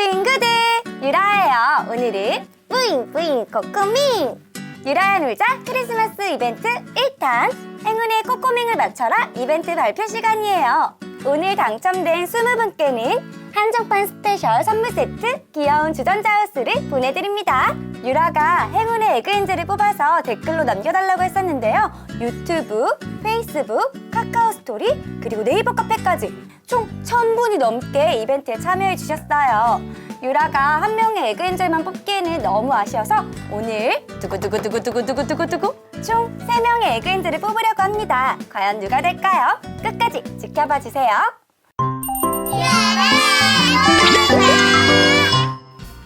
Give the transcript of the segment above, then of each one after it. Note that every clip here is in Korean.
친구들 유라예요. 오늘은 뿌잉 뿌잉 코코밍 유라야 놀자 크리스마스 이벤트 1탄 행운의 코코밍을 맞춰라 이벤트 발표 시간이에요. 오늘 당첨된 20분께는 한정판 스페셜 선물 세트 귀여운 주전자 하우스를 보내드립니다. 유라가 행운의 에그엔젤을 뽑아서 댓글로 남겨달라고 했었는데요. 유튜브, 페이스북, 카카오 스토리, 그리고 네이버 카페까지 총 1000분이 넘게 이벤트에 참여해 주셨어요. 유라가 한 명의 에그엔젤만 뽑기에는 너무 아쉬워서 오늘 두구두구두구두구두구두구두구 총 3명의 에그엔젤을 뽑으려고 합니다. 과연 누가 될까요? 끝까지 지켜봐 주세요.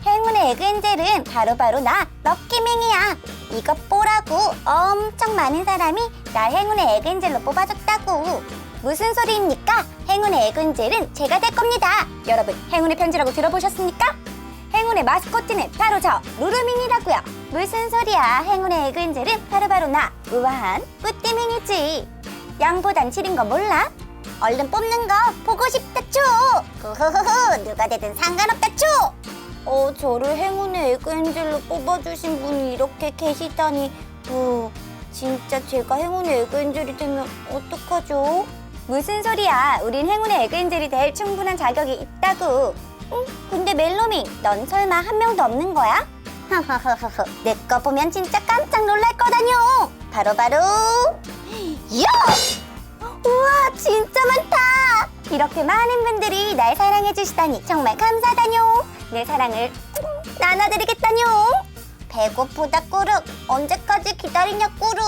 행운의 에그엔젤은 바로바로 나 럭키밍이야. 이것 보라고 엄청 많은 사람이 날 행운의 에그엔젤로 뽑아줬다고. 무슨 소리입니까? 행운의 에그엔젤은 제가 될 겁니다. 여러분 행운의 편지라고 들어보셨습니까? 행운의 마스코트는 바로 저 루루밍이라고요. 무슨 소리야? 행운의 에그엔젤은 바로바로 나 우아한 뿌띠밍이지. 양보단 지린 거 몰라? 얼른 뽑는 거 보고 싶다 쭈. 후후후 누가 되든 상관없다 쭈. 어 저를 행운의 에그엔젤로 뽑아주신 분이 이렇게 계시다니 어, 진짜 제가 행운의 에그엔젤이 되면 어떡하죠? 무슨 소리야? 우린 행운의 에그엔젤이 될 충분한 자격이 있다고. 응? 근데 멜로밍 넌 설마 한 명도 없는 거야? 하하하하 내거 보면 진짜 깜짝 놀랄 거다뇨. 바로바로. 야! 우와 진짜 많다. 이렇게 많은 분들이 날 사랑해 주시다니 정말 감사하다뇨. 내 사랑을 나눠드리겠다뇨. 배고프다 꾸룩. 언제까지 기다리냐 꾸룩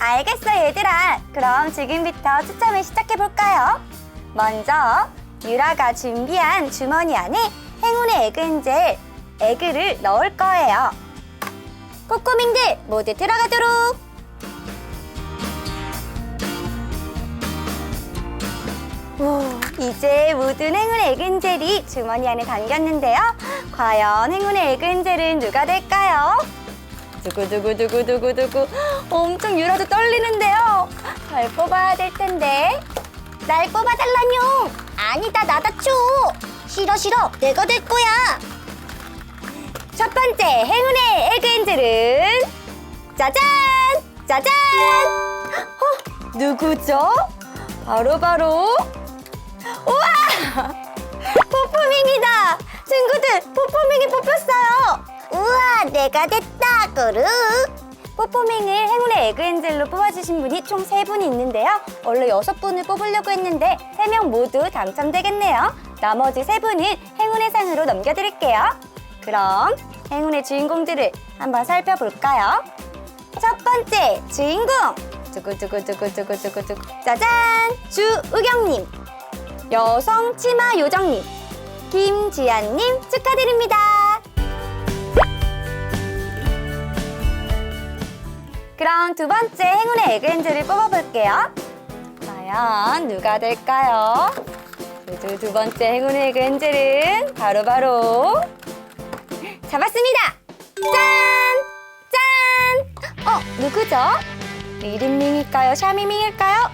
알겠어 얘들아 그럼 지금부터 추첨을 시작해볼까요 먼저 유라가 준비한 주머니 안에 행운의 에그엔젤 에그를 넣을 거예요 꼬꼬밍들 모두 들어가도록 오, 이제 모든 행운의 에그엔젤이 주머니 안에 담겼는데요. 과연 행운의 에그엔젤은 누가 될까요? 두구두구두구두구두구 엄청 유라도 떨리는데요. 잘 뽑아야 될 텐데. 날 뽑아달라뇨. 아니다 나다 쭈. 싫어 싫어 내가 될 거야. 첫 번째 행운의 에그엔젤은 짜잔 짜잔. 어 누구죠? 바로 바로 우와! 포포밍이다! 친구들, 포포밍이 뽑혔어요! 우와, 내가 됐다, 꾸르! 포포밍을 행운의 에그엔젤로 뽑아주신 분이 총 세분이 있는데요. 원래 여섯 분을 뽑으려고 했는데 세 명 모두 당첨되겠네요. 나머지 세분은 행운의 상으로 넘겨드릴게요. 그럼 행운의 주인공들을 한번 살펴볼까요? 첫 번째 주인공! 두구두구두구두구두구두구 짜잔! 주우경님 여성 치마 요정님, 김지안님 축하드립니다. 그럼 두 번째 행운의 에그엔젤을 뽑아볼게요. 과연 누가 될까요? 두, 두 번째 행운의 에그엔젤은 바로 바로 잡았습니다. 짠! 짠! 어, 누구죠? 리린밍일까요? 샤미밍일까요?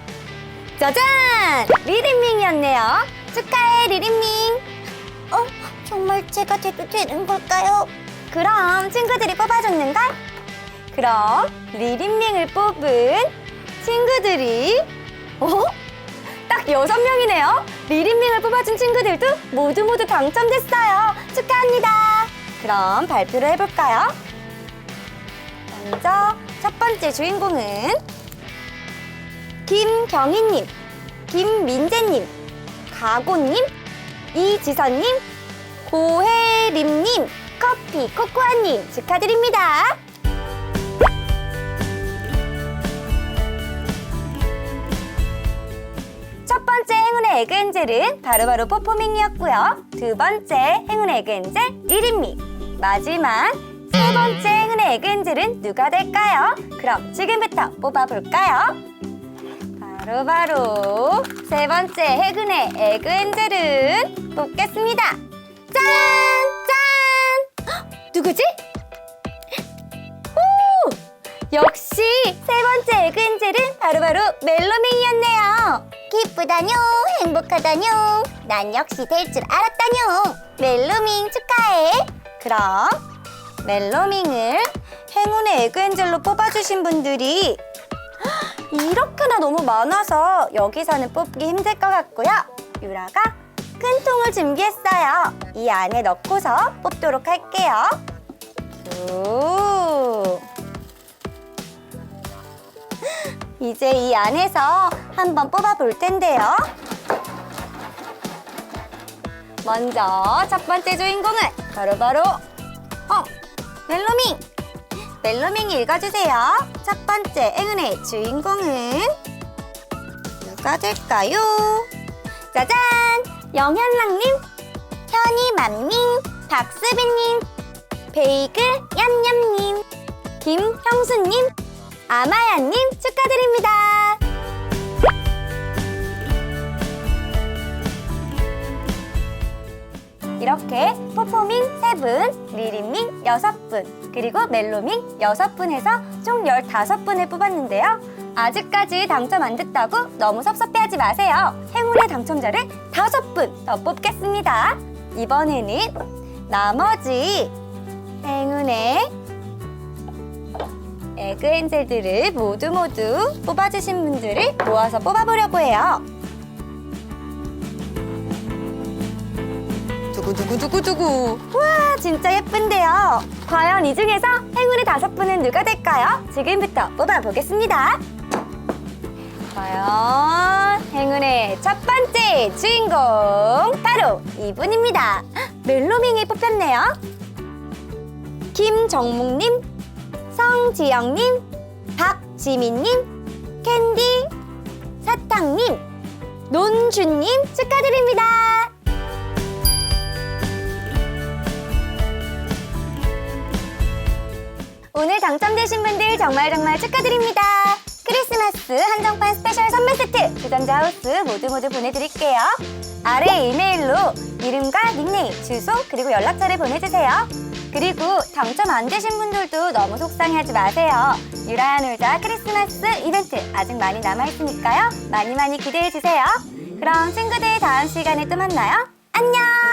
짜잔! 리린밍이었네요. 축하해, 리린밍. 어, 정말 제가 돼도 되는 걸까요? 그럼 친구들이 뽑아줬는걸? 그럼 리린밍을 뽑은 친구들이 어? 딱 여섯 명이네요. 리린밍을 뽑아준 친구들도 모두 모두 당첨됐어요. 축하합니다. 그럼 발표를 해볼까요? 먼저 첫 번째 주인공은 김경희님, 김민재님, 가고님, 이지선님, 고혜림님, 커피 코코아님 축하드립니다. 에그엔젤은 바로바로 포포밍이었고요. 두 번째 행운의 에그엔젤 리린미. 마지막 세 번째 행운의 에그엔젤은 누가 될까요? 그럼 지금부터 뽑아볼까요? 바로바로 세 번째 행운의 에그엔젤은 뽑겠습니다. 짠! 짠! 헉, 누구지? 오! 역시 세 번째 에그엔젤은 바로바로 멜로밍이었네요. 기쁘다뇨 행복하다뇨. 난 역시 될 줄 알았다뇨. 멜로밍 축하해. 그럼 멜로밍을 행운의 에그엔젤로 뽑아주신 분들이 이렇게나 너무 많아서 여기서는 뽑기 힘들 것 같고요. 유라가 큰 통을 준비했어요. 이 안에 넣고서 뽑도록 할게요. 오. 이제 이 안에서 한번 뽑아 볼 텐데요. 먼저 첫 번째 주인공은 바로바로 어 멜로밍 멜로밍이 읽어주세요. 첫 번째 행운의 주인공은 누가 될까요? 짜잔! 영현랑님, 현이맘님, 박수빈님, 베이글 얌얌님, 김형수님, 아마야님 축하드립니다. 이렇게 포포밍 세분 리리밍 여섯 분 그리고 멜로밍 여섯 분 해서 총 15분을 뽑았는데요. 아직까지 당첨 안 됐다고 너무 섭섭해하지 마세요. 행운의 당첨자를 다섯 분 더 뽑겠습니다. 이번에는 나머지 행운의 에그엔젤들을 모두 모두 뽑아주신 분들을 모아서 뽑아보려고 해요. 두구두구두구두구. 우와, 진짜 예쁜데요. 과연 이 중에서 행운의 다섯 분은 누가 될까요? 지금부터 뽑아보겠습니다. 과연 행운의 첫 번째 주인공 바로 이분입니다. 멜로밍이 뽑혔네요. 김정묵님, 성지영님, 박지민님, 캔디, 사탕님, 논주님 축하드립니다. 오늘 당첨되신 분들 정말 정말 축하드립니다. 크리스마스 한정판 스페셜 선물 세트 주전자 하우스 모두 모두 보내드릴게요. 아래 이메일로 이름과 닉네임, 주소 그리고 연락처를 보내주세요. 그리고 당첨 안 되신 분들도 너무 속상해하지 마세요. 유라야 놀자 크리스마스 이벤트 아직 많이 남아있으니까요. 많이 많이 기대해주세요. 그럼 친구들 다음 시간에 또 만나요. 안녕!